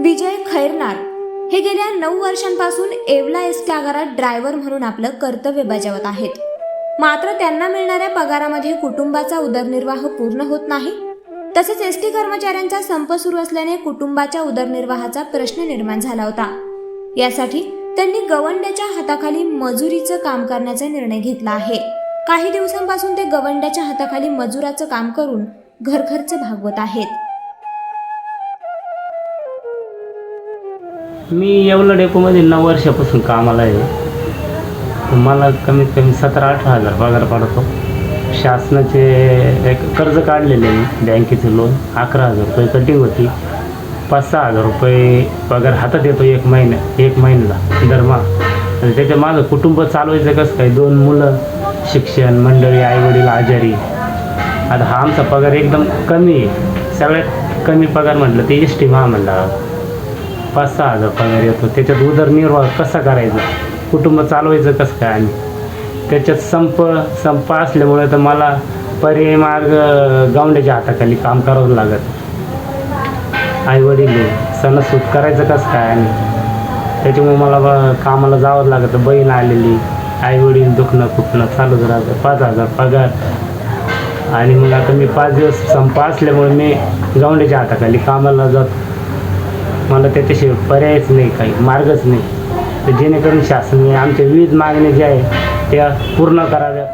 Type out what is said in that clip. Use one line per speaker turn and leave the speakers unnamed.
विजय खैरनार हे गेल्या नऊ वर्षांपासून एवला एस आगारात ड्रायव्हर म्हणून आपलं कर्तव्य बजावत आहेत. मात्र त्यांना मिळणाऱ्या पगारामध्ये कुटुंबाचा उदरनिर्वाह पूर्ण होत नाही. तसेच एस टी कर्मचाऱ्यांचा संप सुरू असल्याने कुटुंबाच्या उदरनिर्वाहाचा प्रश्न निर्माण झाला होता. यासाठी त्यांनी गवंड्याच्या हाताखाली मजुरीचं काम करण्याचा निर्णय घेतला आहे. काही दिवसांपासून ते गवंड्याच्या हाताखाली मजुराचं काम करून घरखर्च भागवत आहेत.
मी येवला डेपोमध्ये नऊ वर्षापासून कामाला आहे. मला कमीत कमी सतरा अठरा हजार पगार पडतो. शासनाचे एक कर्ज काढलेले मी बँकेचे लोन अकरा हजार रुपये कटिंग होती. पाच सहा हजार रुपये पगार हातात येतो एक महिन्या एक महिन्याला दरमहा. आणि त्याच्या माझं कुटुंब चालवायचं कसं काय? दोन मुलं शिक्षण मंडळी आईवडील आजारी. आता हा आमचा पगार एकदम कमी आहे. सगळ्यात कमी पगार म्हटलं ते एस टी महामंडळात. पाच सहा हजार पगार येतो. त्याच्यात उदरनिर्वाह कसा करायचा? कुटुंब चालवायचं कसं काय? आणि त्याच्यात संप संप असल्यामुळे तर मला पर्याय मार्ग गावंड्याच्या हाताखाली काम करावं लागत. आई वडील सणसूट करायचं कसं काय? आणि त्याच्यामुळे मला ब- कामाला जावं लागत. बहीण आलेली आई वडील दुखणं फुकणं चालूच राहतं. पाच हजार पगार. आणि मग आता मी पाच दिवस संप असल्यामुळे मी गावंड्याच्या हाताखाली कामाला जातो. मला त्याच्याशिवाय पर्यायच नाही काही मार्गच नाही. तर जेणेकरून शासनाने आमच्या विविध मागण्या ज्या आहे त्या पूर्ण कराव्यात.